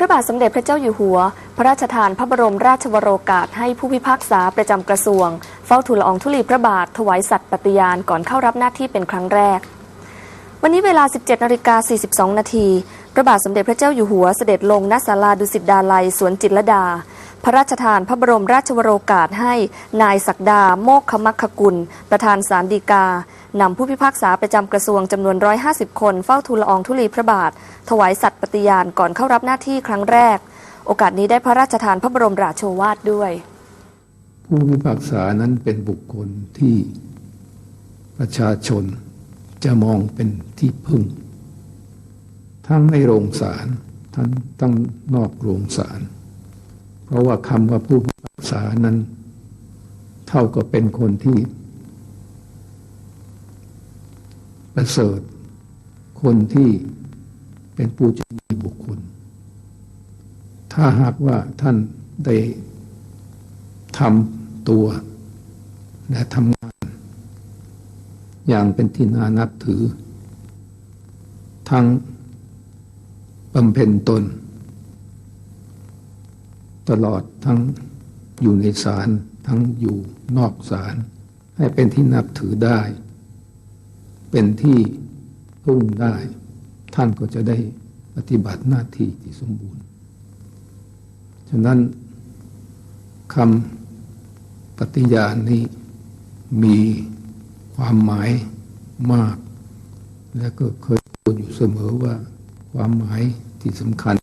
พระบาทสมเด็จพระเจ้าอยู่หัว พระราชทานพระบรมราชวโรกาสให้ผู้พิพากษาประจำกระทรวง เฝ้าทูลละอองธุลีพระบาท ถวายสัตย์ปฏิญาณก่อนเข้ารับหน้าที่เป็นครั้งแรก วันนี้เวลา 17นาฬิกา42 นาที พระบาทสมเด็จพระเจ้าอยู่หัวเสด็จลงณศาลาดุสิตดาลัยสวนจิตรลดา พระราชทานพระบรมราชวโรกาสให้นายศักดาโมกขมัคคกุล ประธานศาลฎีกานำผู้พิพากษาประจำกระทรวงจำนวน 150 คนเฝ้าทูลละอองธุลีพระบาท ถวายสัตย์ปฏิญาณก่อนเข้ารับหน้าที่ครั้งแรก โอกาสนี้ได้พระราชทานพระบรมราโชวาทด้วย ผู้พิพากษานั้นเป็นบุคคลที่ประชาชนจะมองเป็นที่พึ่ง ทั้งในโรงศาลทั้งตั้งนอกโรงศาล เพราะว่าคำว่าผู้พิพากษานั้น เท่ากับเป็นคนที่ประเสริฐ คนที่เป็นผู้จะมีบุคคล ถ้าหากว่าท่านได้ทำตัว และทำงาน อย่างเป็นที่น่านับถือ ทั้งบำเพ็ญตน ตลอดทั้งอยู่ในศาลทั้งอยู่นอกศาลให้เป็นที่นับถือได้ เป็นที่พึ่งได้ ท่านก็จะได้ปฏิบัติหน้าที่ที่สมบูรณ์ ฉะนั้นคำปฏิญาณนี้มีความหมายมาก และก็เคยพูดอยู่เสมอว่าความหมายที่สำคัญ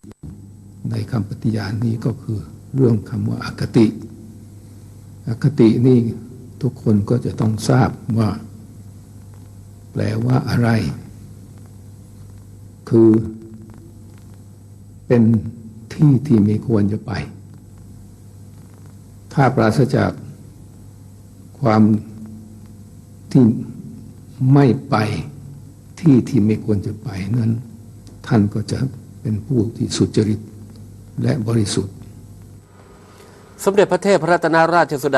ในคำปฏิญาณนี้ก็คือ เรื่องคำว่าอากติอากตินี่ทุกคนก็จะต้องทราบว่า แปลว่าอะไร คือเป็นที่ที่ไม่ควรจะไป ถ้าปราศจากความที่ไม่ไปที่ที่ไม่ควรจะไปนั้น ท่านก็จะเป็นผู้ที่สุจริตและบริสุทธิ์ สมเด็จพระเทพรัตนราชสุดา